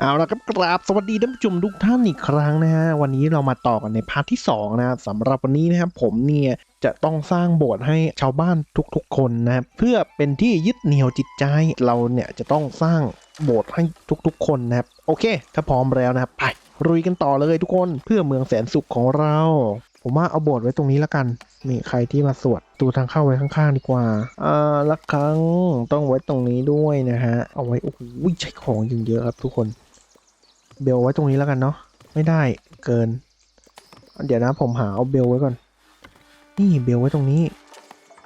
เอาละครับกราบสวัสดีท่านผู้ชมทุกท่านอีกครั้งนะฮะวันนี้เรามาต่อกันในพาร์ทที่2นะครับสำหรับวันนี้นะครับผมเนี่ยจะต้องสร้างโบสถ์ให้ชาวบ้านทุกๆ คนนะครับเพื่อเป็นที่ยึดเหนี่ยวจิตใจเราเนี่ยจะต้องสร้างโบสถ์ให้ทุกๆ คนนะครับโอเค ถ้าพร้อมแล้วนะครับไปรุยกันต่อเลยทุกคนเพื่อเมืองแสนสุขของเราผมว่าเอาโบสถ์ไว้ตรงนี้แล้วกันนี่ใครที่มาสวดตูทางเข้าไว้ข้างๆดีกว่า อ่าละครั้งต้องไว้ตรงนี้ด้วยนะฮะ เอาไว้โอ้โหใช้ของอย่เยอะครับทุกคน เบลไว้ตรงนี้แล้วกันเนาะไม่ได้เกิน เดี๋ยวนะผมหาเอาเบลไว้ก่อน นี่เบลไว้ตรงนี้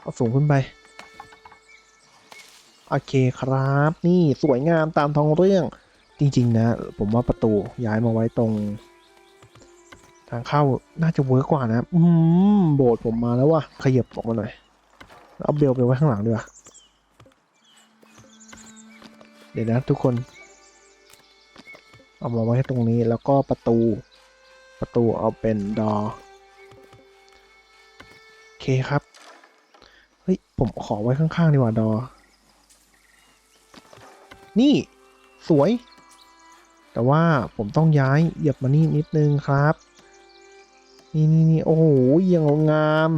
เอาสูงขึ้นไป โอเคครับ นี่สวยงามตามท้องเรื่อง จริง ๆ นะ ผมว่าประตูย้ายมาไว้ตรง ทางเข้าน่าจะเวิร์กกว่านะ อืมโบสถ์ผมมาแล้วว่ะขยับออกมาหน่อยเอาเบลไปไว้ข้างหลังดีกว่าเดี๋ยวนะทุกคน เอามาไว้ตรงนี้แล้วก็ประตู ประตูเอาเป็นดอโอเคครับ เฮ้ย ผมขอไว้ข้างๆดีกว่าดอ นี่สวย แต่ว่าผมต้องย้ายเหยียบมานี่นิดนึงครับ นี่นี่นี่โอ้โหยังงาม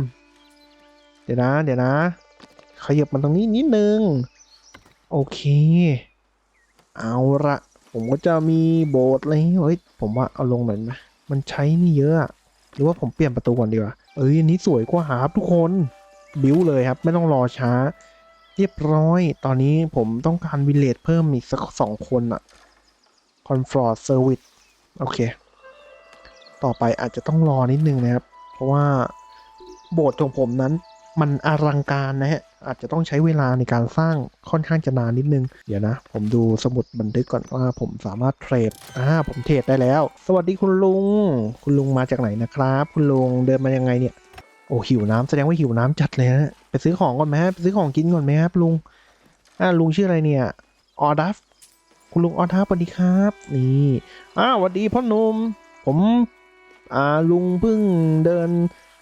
เดี๋ยวนะ เดี๋ยวนะขยับมันตรงนี้นิดนึง โอเค เอาละ ผมก็จะมีโบสถ์อะไรอย่เฮ้ยผมว่าเอาลงหน่อยไหมมันใช้นี่เยอะอะหรือว่าผมเปลี่ยนประตูก่อนดีกว่าเอ้ยอันนี้สวยกว่าครับทุกคนบิ้วเลยครับ ไม่ต้องรอช้า เรียบร้อย ตอนนี้ผมต้องการวิลเลจเพิ่มอีกสักสองคนอะคอนฟลอร์เซอร์วิสโอเค ต่อไปอาจจะต้องรอนิดนึงนะครับ เพราะว่าโบสถ์ของผมนั้น มันอลังการนะฮะ อาจจะต้องใช้เวลาในการสร้างค่อนข้างจะนานนิดนึง เดี๋ยวนะ ผมดูสมุดบันทึกก่อนว่าผมสามารถเทรด อ่า ผมเทรดได้แล้ว สวัสดีคุณลุง คุณลุงมาจากไหนนะครับ คุณลุงเดินมายังไงเนี่ย โอ้หิวน้ำแสดงว่าหิวน้ำจัดเลยนะไปซื้อของก่อนไหมฮะไปซื้อของกินก่อนไหมครับลุง อ่า ลุงชื่ออะไรเนี่ย ออดัฟ คุณลุงออดัฟสวัสดีครับ นี่ อ้าวสวัสดีพ่อหนุ่ม ผม อ่า ลุงเพิ่งเดิน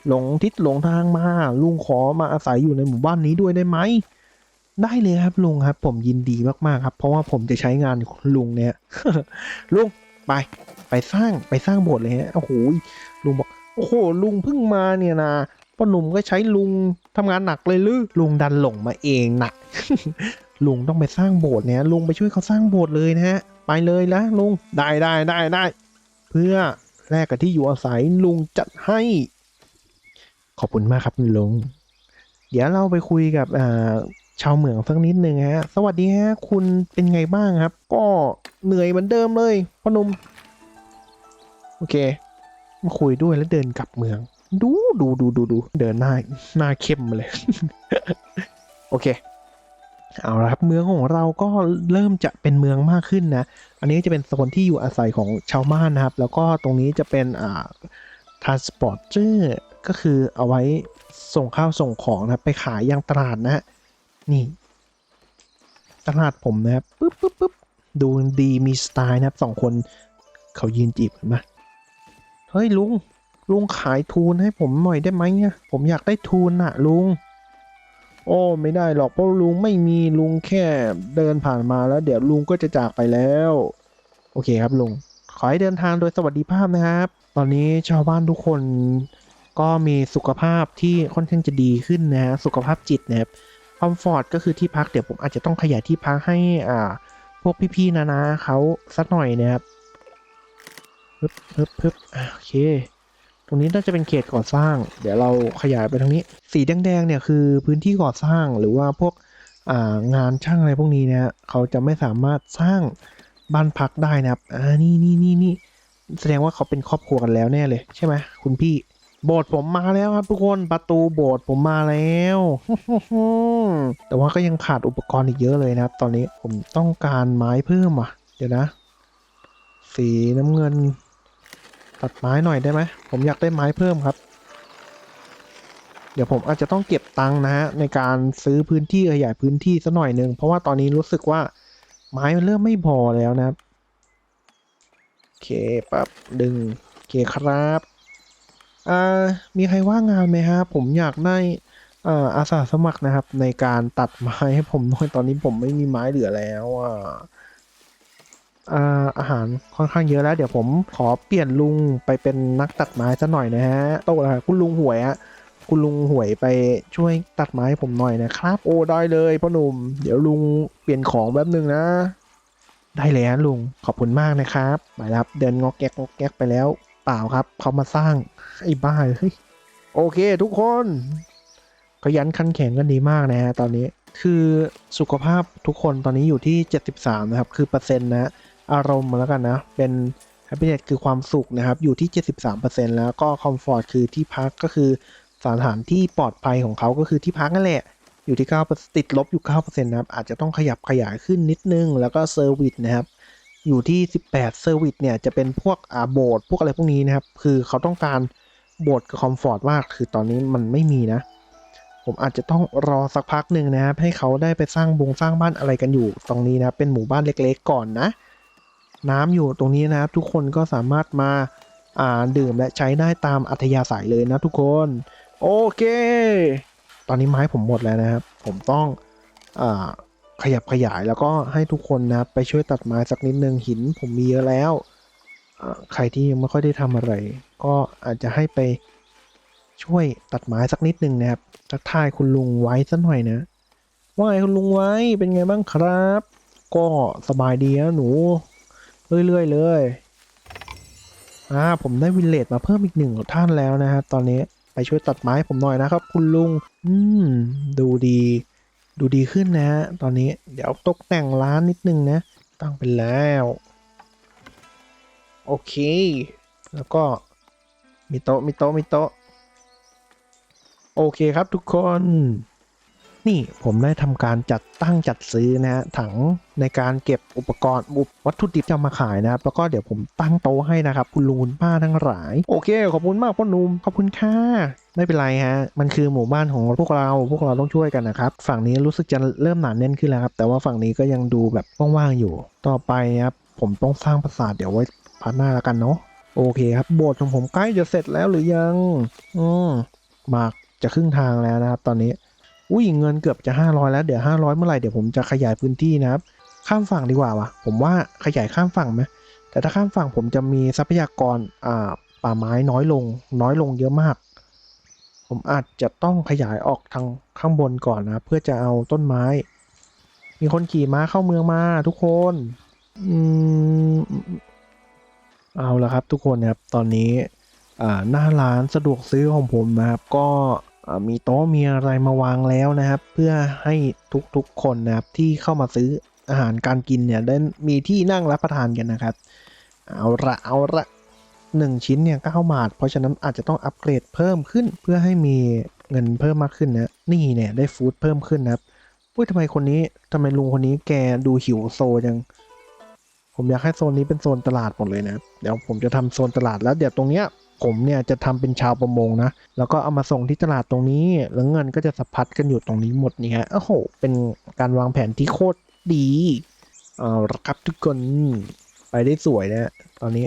หลงทิศหลงทางมาลุงขอมาอาศัยอยู่ในหมู่บ้านนี้ด้วยได้ไหมได้เลยครับลุงครับ ผมยินดีมากๆครับ เพราะว่าผมจะใช้งานลุงเนี่ยลุงไป ไปสร้างไปสร้างโบสถ์เลยฮะโอ้โหลุงบอกโอ้โหลุงเพิ่งมาเนี่ยนะพ่อหนุ่มก็ใช้ลุงทำงานหนักเลยหรือลุงดันหลงมาเองนะลุงต้องไปสร้างโบสถ์เนี่ยลุงไปช่วยเขาสร้างโบสถ์เลยนะฮะไปเลยนะลุงได้ได้ได้ได้เพื่อแลกกับที่อยู่อาศัยลุงจัดให้ ขอบคุณมากครับคุณลุง เดี๋ยวเราไปคุยกับชาวเหมืองสักนิดหนึ่งฮะ สวัสดีฮะ คุณเป็นไงบ้างครับ ก็เหนื่อยเหมือนเดิมเลยพ่อหนุ่ม โอเค มาคุยด้วยแล้วเดินกลับเมือง ดูดูดูดูดู เดินหน้าหน้าเข้มมาเลย โอเค เอาละครับเมืองของเราก็เริ่มจะเป็นเมืองมากขึ้นนะ อันนี้จะเป็นโซนที่อยู่อาศัยของชาวบ้านนะครับ แล้วก็ตรงนี้จะเป็นอ่า transporter ก็คือเอาไว้ส่งข้าวส่งของนะครับ ไปขายยังตลาดนะฮะนี่ ตลาดผมนะครับปึ๊บปึ๊บปึ๊บดูดีมีสไตล์นะครับสองคนเขายืนจีบกันมาเฮ้ยลุงลุงขายทูนให้ผมหน่อยได้ไหมเนี่ยผมอยากได้ทูนนะลุง โอ้ไม่ได้หรอกเพราะลุงไม่มีลุงแค่เดินผ่านมาแล้ว เดี๋ยวลุงก็จะจากไปแล้ว โอเคครับลุงขอให้เดินทางโดยสวัสดิภาพนะครับ ตอนนี้ชาวบ้านทุกคน ก็มีสุขภาพที่ค่อนข้างจะดีขึ้นนะฮะสุขภาพจิตนะครับคอมฟอร์ตก็คือที่พักเดี๋ยวผมอาจจะต้องขยายที่พักให้อ่าพวกพี่ๆนะนะเขาสักหน่อยนะครับฮึบฮึบฮึบโอเค ตรงนี้น่าจะเป็นเขตก่อสร้าง เดี๋ยวเราขยายไปทางนี้ สีแดงๆเนี่ยคือพื้นที่ก่อสร้างหรือว่าพวกอ่างานช่างอะไรพวกนี้เนี่ยเขาจะไม่สามารถสร้างบ้านพักได้นะครับอ่านี่นี่นี่นี่แสดงว่าเขาเป็นครอบครัวกันแล้วแน่เลยใช่ไหมคุณพี่ โบสถ์ผมมาแล้วครับทุกคนประตูโบสถ์ผมมาแล้ว แต่ว่าก็ยังขาดอุปกรณ์อีกเยอะเลยนะครับ ตอนนี้ผมต้องการไม้เพิ่มอะ เดี๋ยวนะ สีน้ำเงิน ตัดไม้หน่อยได้ไหมผมอยากได้ไม้เพิ่มครับ เดี๋ยวผมอาจจะต้องเก็บตังค์นะฮะในการซื้อพื้นที่ขยายพื้นที่สักหน่อยหนึ่งเพราะว่าตอนนี้รู้สึกว่าไม้มันเริ่มไม่พอแล้วนะครับโอเคปั๊บดึงโอเคครับ อ่ามีใครว่างงานไหมครับผมอยากได้อ่าอาสาสมัครนะครับ ในการตัดไม้ให้ผมหน่อยตอนนี้ผมไม่มีไม้เหลือแล้วอะอ่าอาหารค่อนข้างเยอะแล้ว เดี๋ยวผมขอเปลี่ยนลุงไปเป็นนักตัดไม้ซะหน่อยนะฮะโตแล้วคุณลุงหวยอะคุณลุงหวยไปช่วยตัดไม้ให้ผมหน่อยนะครับ โอ้ได้เลยพ่อหนุ่มเดี๋ยวลุงเปลี่ยนของแป๊บนึงนะ ได้เลยฮะลุงขอบคุณมากนะครับไปรับเดินงอกแกกงอกแกกไปแล้ว เปล่าครับ เขามาสร้างไอ้บ้าเฮ้ยโอเคทุกคนขยันขันแข็งกันดีมากนะฮะตอนนี้คือสุขภาพทุกคนตอนนี้อยู่ที่ 73 นะครับ คือเปอร์เซ็นต์นะอารมณ์แล้วกันนะ เป็น happiness คือความสุขนะครับ อยู่ที่ 73%แล้วก็ comfort คือที่พักก็คือสถานที่ปลอดภัยของเขาก็คือที่พักนั่นแหละ อยู่ที่ 9 ติดลบอยู่ 9%นะครับ อาจจะต้องขยับขยายขึ้นนิดนึง แล้วก็เซอร์วิสนะครับ อยู่ที่ 18เซอร์วิสเนี่ยจะเป็นพวกอ่าโบสถ์พวกอะไรพวกนี้นะครับ คือเขาต้องการโบสถ์กับคอมฟอร์ตมากคือตอนนี้มันไม่มีนะ ผมอาจจะต้องรอสักพักหนึ่งนะครับ ให้เขาได้ไปสร้างบงสร้างบ้านอะไรกันอยู่ตรงนี้นะเป็นหมู่บ้านเล็กๆก่อนนะ น้ำอยู่ตรงนี้นะครับ ทุกคนก็สามารถมาอ่าดื่มและใช้ได้ตามอัธยาศัยเลยนะทุกคน โอเค ตอนนี้ไม้ผมหมดแล้วนะครับ ผมต้องอ่า ขยับขยายแล้วก็ให้ทุกคนนะไปช่วยตัดไม้สักนิดนึงหินผมมีเยอะแล้ว ใครที่ยังไม่ค่อยได้ทำอะไร ก็อาจจะให้ไปช่วยตัดไม้สักนิดนึงนะครับทักทายคุณลุงไว้สักหน่อยนะว่าไงคุณลุงไว้เป็นไงบ้างครับ ก็สบายดีนะหนู เรื่อยๆเลยอ่าผมได้วิลเลจมาเพิ่มอีกหนึ่งท่านแล้วนะครับตอนนี้ไปช่วยตัดไม้ผมหน่อยนะครับ คุณลุง อืม ดูดี ดูดีขึ้นนะฮะตอนนี้เดี๋ยวตกแต่งร้านนิดนึงนะ ตั้งไปแล้ว โอเค แล้วก็มีโต๊ะมีโต๊ะมีโต๊ะ โอเคครับทุกคน นี่ผมได้ทำการจัดตั้งจัดซื้อนะฮะถังในการเก็บอุปกรณ์อุปวัตถุดิบจะมาขายนะครับ แล้วก็เดี๋ยวผมตั้งโต๊ะให้นะครับ คุณลุงคุณป้าทั้งหลาย โอเค ขอบคุณมากพ่อหนุ่มขอบคุณค่ะ ไม่เป็นไรฮะ มันคือหมู่บ้านของพวกเรา พวกเราต้องช่วยกันนะครับ ฝั่งนี้รู้สึกจะเริ่มหนาแน่นขึ้นแล้วครับ แต่ว่าฝั่งนี้ก็ยังดูแบบว่างๆอยู่ ต่อไปครับ ผมต้องสร้างปราสาทเดี๋ยวไว้พาร์ทหน้าแล้วกันเนาะ โอเคครับ โบสถ์ของผมใกล้จะเสร็จแล้วหรือยัง อืมมากจะครึ่งทางแล้วนะครับ ตอนนี้ อุ้ยเงินเกือบจะ 500 แล้ว เดี๋ยว 500 เมื่อไหร่เดี๋ยวผมจะขยายพื้นที่นะครับ ข้ามฝั่งดีกว่าวะผมว่าขยายข้ามฝั่งไหมแต่ถ้าข้ามฝั่งผมจะมีทรัพยากรอ่าป่าไม้น้อยลง น้อยลงเยอะมาก ผมอาจจะต้องขยายออกทางข้างบนก่อนนะ เพื่อจะเอาต้นไม้ มีคนขี่ม้าเข้าเมืองมาทุกคนอืมเอาละครับทุกคนนะครับตอนนี้อ่าหน้าร้านสะดวกซื้อของผมนะครับ ก็มีโต๊ะมีอะไรมาวางแล้วนะครับ เพื่อให้ทุกๆคนนะครับที่เข้ามาซื้ออาหารการกินเนี่ยได้มีที่นั่งรับประทานกันนะครับ เอาละเอาละ หนึ่งชิ้นเนี่ยเก้าบาท เพราะฉะนั้นอาจจะต้องอัปเกรดเพิ่มขึ้นเพื่อให้มีเงินเพิ่มมากขึ้นนะนี่เนี่ยได้ฟู้ดเพิ่มขึ้นนะครับอุ้ยทำไมคนนี้ทำไมลุงคนนี้แกดูหิวโซจังผมอยากให้โซนนี้เป็นโซนตลาดหมดเลยนะเดี๋ยวผมจะทำโซนตลาดแล้วเดี๋ยวตรงเนี้ยผมเนี่ยจะทำเป็นชาวประมงนะแล้วก็เอามาส่งที่ตลาดตรงนี้ แล้วเงินก็จะสะพัดกันอยู่ตรงนี้หมดนี่ฮะโอ้โห เป็นการวางแผนที่โคตรดีเอาละครับทุกคนไปได้สวยนะ ตอนนี้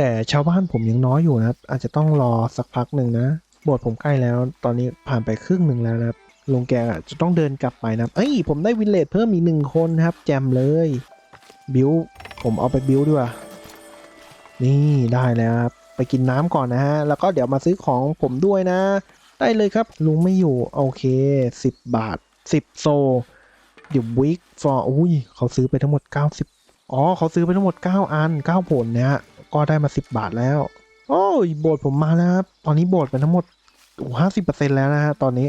แต่ชาวบ้านผมยังน้อยอยู่นะครับ อาจจะต้องรอสักพักหนึ่งนะโบสถ์ผมใกล้แล้ว ตอนนี้ผ่านไปครึ่งหนึ่งแล้วนะครับลุงแกจะต้องเดินกลับไปนะเอ้ย ผมได้วิลเลจเพิ่มอีกหนึ่งคนครับ แจมเลย บิวผมเอาไปบิวด้วยนี่ได้แล้วครับ ไปกินน้ำก่อนนะฮะ แล้วก็เดี๋ยวมาซื้อของผมด้วยนะ ได้เลยครับ ลุงไม่อยู่ โอเค 10 บาท 10 โซเดี๋ยววิกฟอร์อุ้ยเขาซื้อไปทั้งหมด 90 อ๋อ เขาซื้อไปทั้งหมด 9 อัน 9 ผลเนี่ย ก็ได้มา10บาทแล้ว โอ้ยโบสถ์ผมมาแล้วครับ ตอนนี้โบสถ์ไปทั้งหมดห้าสิบเปอร์เซ็นต์แล้วนะฮะ ตอนนี้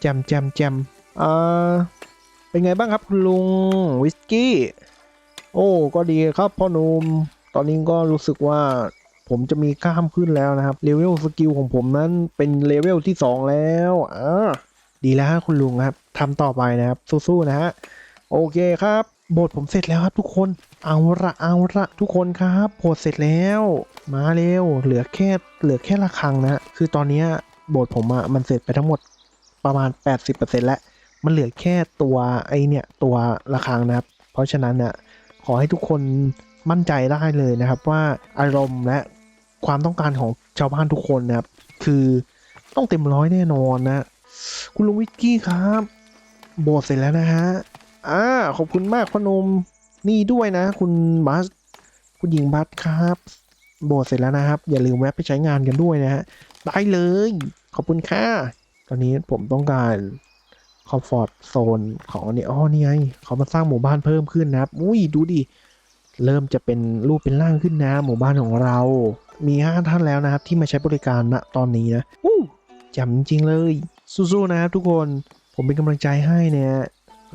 แจมแจมแจมเอ่อเป็นไงบ้างครับคุณลุงวิสกี้ โอ้ ก็ดีครับพ่อหนุ่มตอนนี้ก็รู้สึกว่าผมจะมีกล้ามขึ้นแล้วนะครับเลเวลสกิลของผมนั้นเป็นเลเวลที่ 2 แล้วอ่าดีแล้วฮะคุณลุงครับทำต่อไปนะครับสู้ๆนะฮะโอเคครับบทผมเสร็จแล้วครับทุกคน เอาละเอาละทุกคนครับบทเสร็จแล้ว มาเร็ว เหลือแค่เหลือแค่ระฆังนะ คือตอนนี้ยบทผมอะมันเสร็จไปทั้งหมดประมาณ 80%แล้ว มันเหลือแค่ตัวไอเนี่ยตัวระฆังนะครับ เพราะฉะนั้นเนี่ยขอให้ทุกคนมั่นใจได้เลยนะครับ ว่าอารมณ์และความต้องการของชาวบ้านทุกคนนะครับ คือต้องเต็มร้อยแน่นอนนะ คุณลุงวิกกี้ครับ โบสเสร็จแล้วนะฮะอ่าขอบคุณมากพ่อหนุ่ม นี่ด้วยนะ คุณบัสคุณหญิงบัสครับโบสเสร็จแล้วนะครับ อย่าลืมแวะไปใช้งานกันด้วยนะฮะได้เลย ขอบคุณค่ะ ตอนนี้ผมต้องการคอมฟอร์ตโซนของอันนี้อ๋อนี่ไงเขามาสร้างหมู่บ้านเพิ่มขึ้นนะครับ อุ้ยดูดิ เริ่มจะเป็นรูปเป็นร่างขึ้นนะ หมู่บ้านของเรา มีห้าท่านแล้วนะครับ ที่มาใช้บริการณตอนนี้นะอู้จำจริงเลย สู้ๆนะครับทุกคน ผมเป็นกำลังใจให้เนี่ย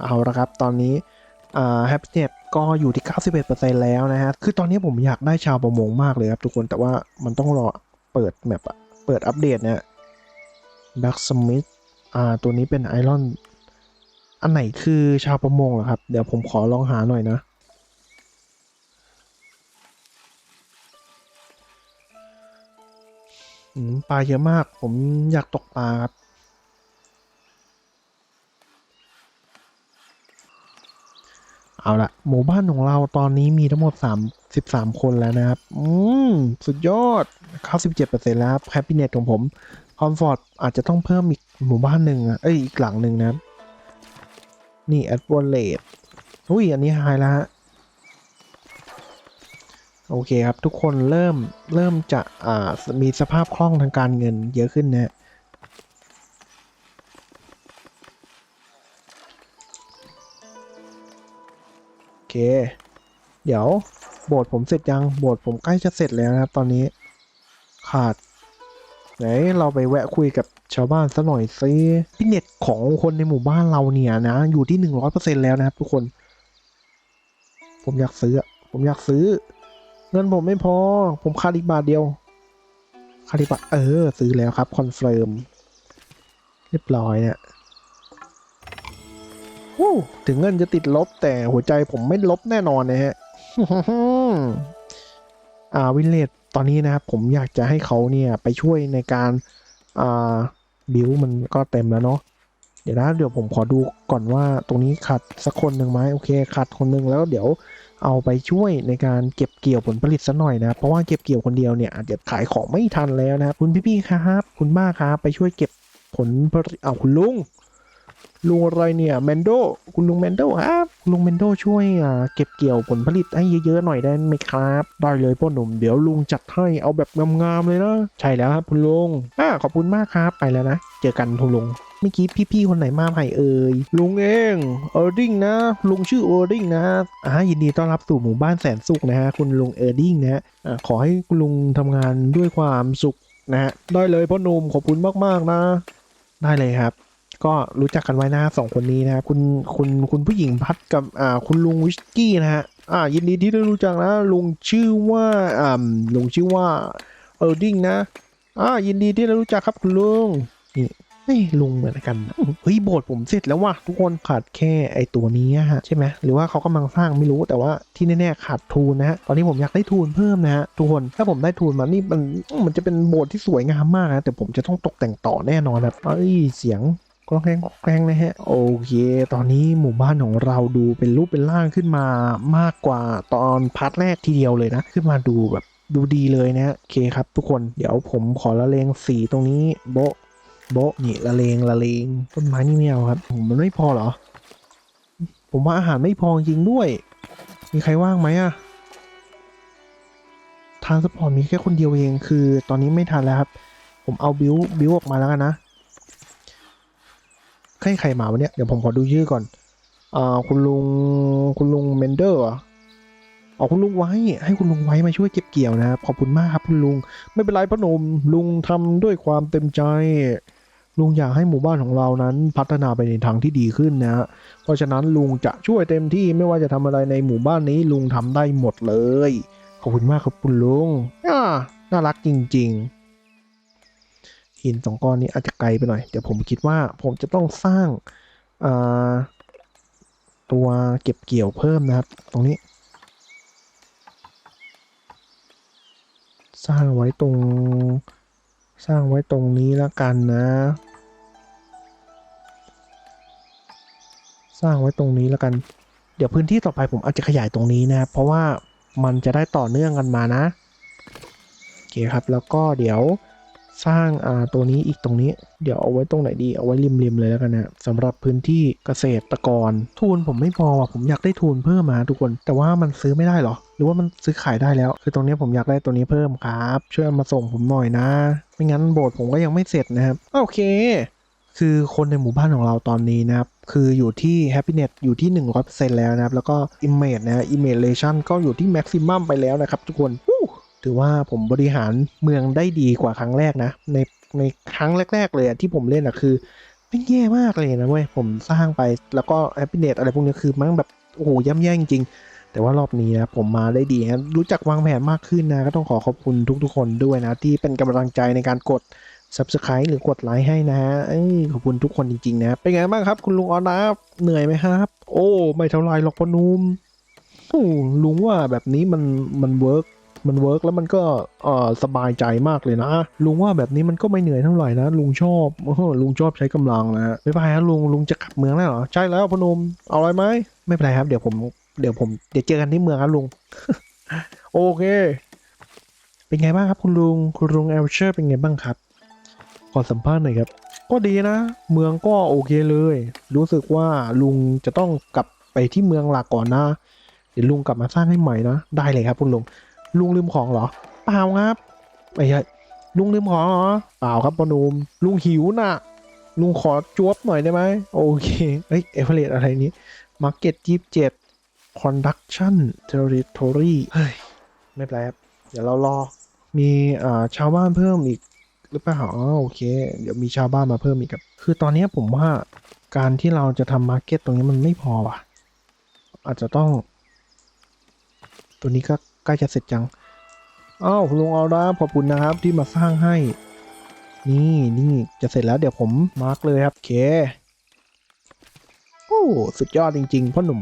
เอาละครับ ตอนนี้ อ่าแฮปเน็ตก็อยู่ที่ 91%แล้วนะฮะ คือตอนนี้ผมอยากได้ชาวประมงมากเลยครับทุกคน แต่ว่ามันต้องรอเปิดแมปอะเปิดอัปเดตเนี่ยแบ็กสมิธอ่า ตัวนี้เป็นไอรอน อันไหนคือชาวประมงเหรอครับ เดี๋ยวผมขอลองหาหน่อยนะอืมปลาเยอะมาก ผมอยากตกปลาครับ เอาละหมู่บ้านของเราตอนนี้มีทั้งหมด3 13 คนแล้วนะครับ อืม สุดยอดเข้า17%แล้วครับแฮปปี้เน็ตของผมคอมฟอร์ตอาจจะต้องเพิ่มอีกหมู่บ้านหนึ่งอะเอ้ยอีกหลังหนึ่งนะนี่แอดวอลเลตอุ้ย อันนี้ไฮแล้วฮะโอเคครับ ทุกคนเริ่มเริ่มจะอ่ามีสภาพคล่องทางการเงินเยอะขึ้นนะ เค เดี๋ยวโบสถ์ผมเสร็จยังโบสถ์ผมใกล้จะเสร็จแล้วนะครับ ตอนนี้ ขาด ไหนเราไปแวะคุยกับชาวบ้านซะหน่อยซิพิเน็ตของคนในหมู่บ้านเราเนี่ยนะ อยู่ที่หนึ่งร้อยเปอร์เซ็นแล้วนะครับทุกคน ผมอยากซื้อ ผมอยากซื้อ เงินผมไม่พอ ผมขาดอีกบาทเดียวขาดอีกบาทเออ ซื้อแล้วครับคอนเฟิร์มเรียบร้อยเนี่ย ถึงเงินจะติดลบแต่หัวใจผมไม่ลบแน่นอนนะฮะอ่าวินเลตตอนนี้นะครับผมอยากจะให้เขาเนี่ยไปช่วยในการอ่าบิวมันก็เต็มแล้วเนาะเดี๋ยวนะเดี๋ยวผมขอดูก่อนว่าตรงนี้ขาดสักคนหนึ่งไหมโอเคขาดคนหนึ่งแล้วเดี๋ยวเอาไปช่วยในการเก็บเกี่ยวผลผลิตสัหน่อยนะเพราะว่าเก็บเกี่ยวคนเดียวเนี่ยอาจจะขายของไม่ทันแล้วนะครับคุณพี่ๆครับ คุณบ้าครับไปช่วยเก็บผลผลิตเอาคุณลุง ลุงอะไรเนี่ยแมนโดคุณลุงแมนโดครับคุณลุงแมนโดช่วยอ่าเก็บเกี่ยวผลผลิตให้เยอะๆหน่อยได้ไหมครับ ได้เลยพ่อหนุ่มเดี๋ยวลุงจัดให้เอาแบบงามๆเลยนะใช่แล้วครับคุณลุงอ่าขอบคุณมากครับไปแล้วนะ เจอกันคุณลุงเมื่อกี้พี่ๆคนไหนมาใหม่เอ่ยลุงเองเออร์ดิงนะ ลุงชื่อเออร์ดิงนะอ่ายินดีต้อนรับสู่หมู่บ้านแสนสุขนะฮะคุณลุงเออร์ดิงนะฮะอ่าขอให้คุณลุงทำงานด้วยความสุขนะฮะได้เลยพ่อหนุ่มขอบคุณมากๆนะ ได้เลยครับ ก็รู้จักกันไว้นะสองคนนี้นะครับคุณคุณคุณผู้หญิงพัดกับอ่าคุณลุงวิสกี้นะฮะอ่ายินดีที่ได้รู้จักนะลุงชื่อว่าอ่าลุงชื่อว่าเออร์ดิงนะอ่ายินดีที่ได้รู้จักครับคุณลุงนี่เฮ้ลุงเหมือนกันเฮ้ยโบสถ์ผมเสร็จแล้วว่ะทุกคนขาดแค่ไอตัวนี้ฮะใช่ไหมหรือว่าเขากำลังสร้างไม่รู้แต่ว่าที่แน่ๆขาดทูนนะฮะตอนนี้ผมอยากได้ทูนเพิ่มนะฮะทุกคนถ้าผมได้ทูนมานี่มันมันจะเป็นโบสถ์ที่สวยงามมากนะแต่ผมจะต้องตกแต่งต่อแน่นอนแบบเอ้ยเสียง กรองแกงกรองแกงนะฮะโอเค ตอนนี้หมู่บ้านของเราดูเป็นรูปเป็นร่างขึ้นมามากกว่าตอนพาร์ทแรกทีเดียวเลยนะ ขึ้นมาดูแบบดูดีเลยนะโอเคครับ ทุกคนเดี๋ยวผมขอละเลงสีตรงนี้โบโบนี่ละเลงละเลงต้นไม้นี่ไม่เอาครับผมมันไม่พอเหรอ ผมว่าอาหารไม่พอจริงด้วย มีใครว่างไหมอะทางสปอร์ตมีแค่คนเดียวเองคือ ตอนนี้ไม่ทันแล้วครับ ผมเอาบิวบิวออกมาแล้วกันนะ ให้ใครมาวันเนี้ยเดี๋ยวผมขอดูชื่อก่อน อ่า คุณลุง คุณลุงเมนเดอร์เออ๋อคุณลุงไว้ ให้คุณลุงไว้มาช่วยเก็บเกี่ยวนะครับ ขอบคุณมากครับคุณลุง ไม่เป็นไรพ่อหนุ่มลุงทำด้วยความเต็มใจ ลุงอยากให้หมู่บ้านของเรานั้นพัฒนาไปในทางที่ดีขึ้นนะ เพราะฉะนั้นลุงจะช่วยเต็มที่ไม่ว่าจะทำอะไรในหมู่บ้านนี้ลุงทำได้หมดเลย ขอบคุณมากครับคุณลุงอ่าน่ารักจริง ๆ หินสองก้อนนี้อาจจะไกลไปหน่อย เดี๋ยวผมคิดว่าผมจะต้องสร้างาตัวเก็บเกี่ยวเพิ่มนะครับ ตรงนี้ สร้างไว้ตรง สร้างไว้ตรงนี้แล้วกันนะ สร้างไว้ตรงนี้แล้วกัน เดี๋ยวพื้นที่ต่อไปผมอาจจะขยายตรงนี้นะครับ เพราะว่ามันจะได้ต่อเนื่องกันมานะ โอเคครับ แล้วก็เดี๋ยว สร้างอ่าตัวนี้อีกตรงนี้ เดี๋ยวเอาไว้ตรงไหนดีเอาไว้ริมๆเลยแล้วกันนะสำหรับพื้นที่เกษตรกรทูนผมไม่พอว่ะผมอยากได้ทูนเพิ่มมาทุกคน แต่ว่ามันซื้อไม่ได้หรอ หรือว่ามันซื้อขายได้แล้ว คือตรงนี้ผมอยากได้ตัวนี้เพิ่มครับ ช่วยมาส่งผมหน่อยนะ ไม่งั้นโบสถ์ผมก็ยังไม่เสร็จนะครับโอเคคือคนในหมู่บ้านของเราตอนนี้นะครับ คืออยู่ที่ happiness อยู่ที่ 100%แล้วนะครับ แล้วก็ image นะ image ก็อยู่ที่ maximum ไปแล้วนะครับทุกคนวู้ ถือว่าผมบริหารเมืองได้ดีกว่าครั้งแรกนะ ในในครั้งแรก ๆ เลยที่ผมเล่นอะคือไม่แย่มากเลยนะเว้ยผมสร้างไปแล้วก็ happiness อะไรพวกนี้คือมันแบบโอ้โหย่ำแย่จริงๆแต่ว่ารอบนี้นะผมมาได้ดีนะรู้จักวางแผนมากขึ้นนะ ก็ต้องขอขอบคุณทุกๆ คนด้วยนะ ที่เป็นกำลังใจในการกด subscribe หรือกดไลค์ให้นะฮะขอบคุณทุกคนจริงๆนะ เป็นไงบ้างครับ คุณลุงออนาฟเหนื่อยไหมครับ โอ้ ไม่เท่าไรหรอกพอนุมลุงว่าแบบนี้มันมันเวิร์ก มันเวิร์กแล้วมันก็สบายใจมากเลยนะ ลุงว่าแบบนี้มันก็ไม่เหนื่อยเท่าไหร่นะ ลุงชอบลุงชอบใช้กำลังนะฮะไม่เป็นไรฮะลุงลุงจะกลับเมืองแล้วเหรอใช่แล้วพนมเอาอะไรไหมไม่เป็นไรครับ เดี๋ยวผมเดี๋ยวผมเดี๋ยวเจอกันที่เมืองครับลุง โอเค เป็นไงบ้างครับคุณลุงคุณลุงเอลเชอร์เป็นไงบ้างครับขอสัมภาษณ์หน่อยครับ ก็ดีนะ เมืองก็โอเคเลย รู้สึกว่าลุงจะต้องกลับไปที่เมืองหลักก่อนนะ เดี๋ยวลุงกลับมาสร้างให้ใหม่นะ ได้เลยครับคุณลุง ลุงลืมของเหรอ เปล่าครับไม่ใช่ลุงลืมของเหรอ เปล่าครับปอนุมลุงหิวน่ะ ลุงขอจวบหน่อยได้ไหม โอเค เอ้ยเอเวอเรอะไรนี้มาร์เก็ตยี่สิบเจ็ดคอนดักชั่นเทอริทอรี่เฮ้ย ไม่เป็นไรครับเดี๋ยวเรารอ มีอ่าชาวบ้านเพิ่มอีกหรือเปล่าอ๋อโอเค เดี๋ยวมีชาวบ้านมาเพิ่มอีกครับ คือตอนนี้ผมว่าการที่เราจะทำมาร์เก็ตตรงนี้มันไม่พอว่ะ อาจจะต้อง ตัวนี้ก็ ใกล้จะเสร็จจังอ้าวลุงเอาดาขอบคุณนะครับที่มาสร้างให้ นี่นี่จะเสร็จแล้วเดี๋ยวผมมาร์กเลยครับเคโอ้สุดยอดจริงๆพ่อหนุ่ม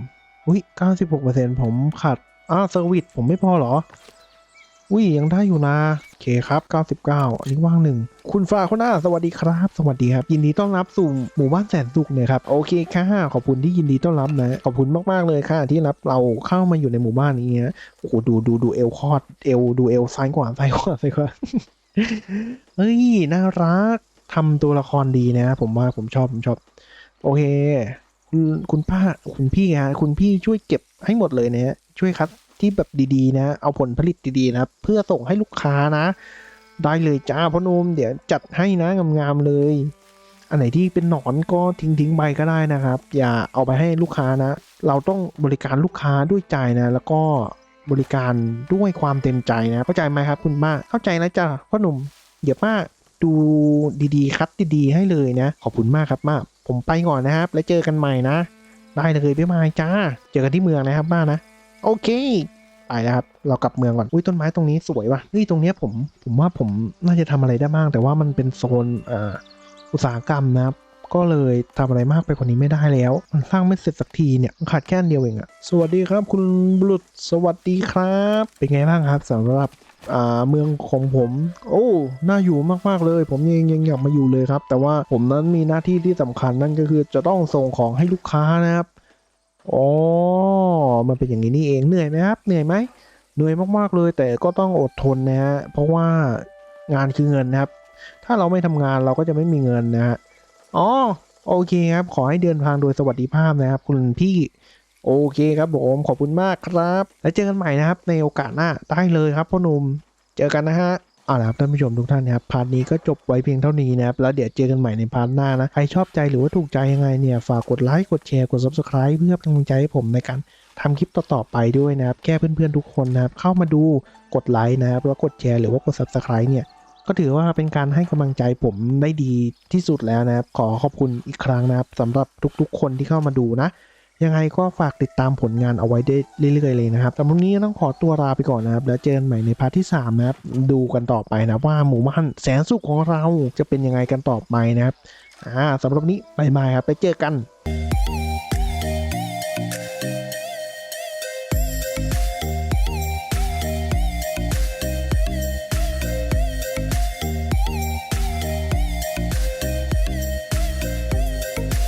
อุ้ย96%ผมขาดอ้าวเซอร์วิสผมไม่พอเหรอ อุ้ยยังได้อยู่นะโอเคครับ 99 อันนี้ว่างหนึ่ง คุณฟ้าคนหน้าสวัสดีครับ สวัสดีครับ ยินดีต้อนรับสู่หมู่บ้านแสนสุขเลยครับ โอเคค่ะ ขอบคุณที่ยินดีต้อนรับนะ ขอบคุณมากๆเลยค่ะ ที่รับเราเข้ามาอยู่ในหมู่บ้านนี้นะโอ้โหดูดูดูเอลคอดเอลดูเอลซ้ายกว่าซ้ายกว่าซ้ายกว่าเฮ้ยน่ารักทำตัวละครดีนะ ผมว่าผมชอบผมชอบ โอเค คุณคุณป้าคุณพี่ฮะคุณพี่ช่วยเก็บให้หมดเลยนะฮะช่วยคัด ที่แบบดีๆ นะ เอาผลผลิตดีๆ นะครับ เพื่อส่งให้ลูกค้านะ ได้เลยจ้าพ่อหนุ่มเดี๋ยวจัดให้นะงามๆเลย อันไหนที่เป็นหนอนก็ทิ้งทิ้งๆไปก็ได้นะครับ อย่าเอาไปให้ลูกค้านะ เราต้องบริการลูกค้าด้วยใจนะ แล้วก็บริการด้วยความเต็มใจนะเข้าใจไหมครับคุณป้าเข้าใจนะจ้าพ่อหนุ่มเดี๋ยวป้าดูดีๆคัดดีๆ ให้เลยนะ ขอบคุณมากครับมากผมไปก่อนนะครับ แล้วเจอกันใหม่นะ ได้เลยพี่มายจ้า เจอกันที่เมืองนะครับป้านะ โอเคไปแล้วครับ เรากลับเมืองก่อน อุ้ยต้นไม้ตรงนี้สวยว่ะนี่ตรงเนี้ยผม ผมว่าผมน่าจะทำอะไรได้บ้าง แต่ว่ามันเป็นโซนอ,อุตสาหกรรมนะครับ ก็เลยทำอะไรมากไปกว่านี้ไม่ได้แล้ว มันสร้างไม่เสร็จสักทีเนี่ย ขาดแค่นเดียวเองอะสวัสดีครับ คุณบุรุษ สวัสดีครับ เป็นไงบ้างครับสำหรับเมืองของผม โอ้ น่าอยู่มากๆเลย ผมยังยังอยากมาอยู่เลยครับ แต่ว่าผมนั้นมีหน้าที่ที่สำคัญนั่นก็คือจะต้องส่งของให้ลูกค้านะครับ อ๋อ มันเป็นอย่างนี้นี่เองเหนื่อยไหมครับเหนื่อยไหมเหนื่อยมากๆเลย แต่ก็ต้องอดทนนะฮะเพราะว่างานคือเงินนะครับ ถ้าเราไม่ทำงานเราก็จะไม่มีเงินนะฮะอ๋อโอเคครับ ขอให้เดินทางโดยสวัสดิภาพนะครับ คุณพี่โอเคครับผมขอบคุณมากครับ แล้วเจอกันใหม่นะครับ ในโอกาสหน้าได้เลยครับพ่อหนุ่มเจอกันนะฮะ เอาละครับท่านผู้ชมทุกท่านนะครับพาร์ทนี้ก็จบไว้เพียงเท่านี้นะครับแล้วเดี๋ยวเจอกันใหม่ในพาร์ทหน้านะใครชอบใจหรือว่าถูกใจยังไงเนี่ยฝากกดไลค์กดแชร์กด subscribe เพื่อเป็นกำลังใจให้ผมในการทำคลิปต่อๆไปด้วยนะครับแค่เพื่อนๆทุกคนนะครับเข้ามาดูกดไลค์นะครับแล้วกดแชร์หรือว่ากด subscribe เนี่ยก็ถือว่าเป็นการให้กำลังใจผมได้ดีที่สุดแล้วนะครับขอขอบคุณอีกครั้งนะครับสำหรับทุกๆ คนที่เข้ามาดูนะ ยังไงก็ฝากติดตามผลงานเอาไว้ได้เรื่อยๆเลยนะครับแต่วันนี้ต้องขอตัวลาไปก่อนนะครับ แล้วเจอกันใหม่ในพาร์ทที่3นะครับ ดูกันต่อไปนะว่าหมู่บ้านแสนสุขของเราจะเป็นยังไงกันต่อไปนะครับ อ่าสำหรับนนี้บายบายครับ ไปเจอกัน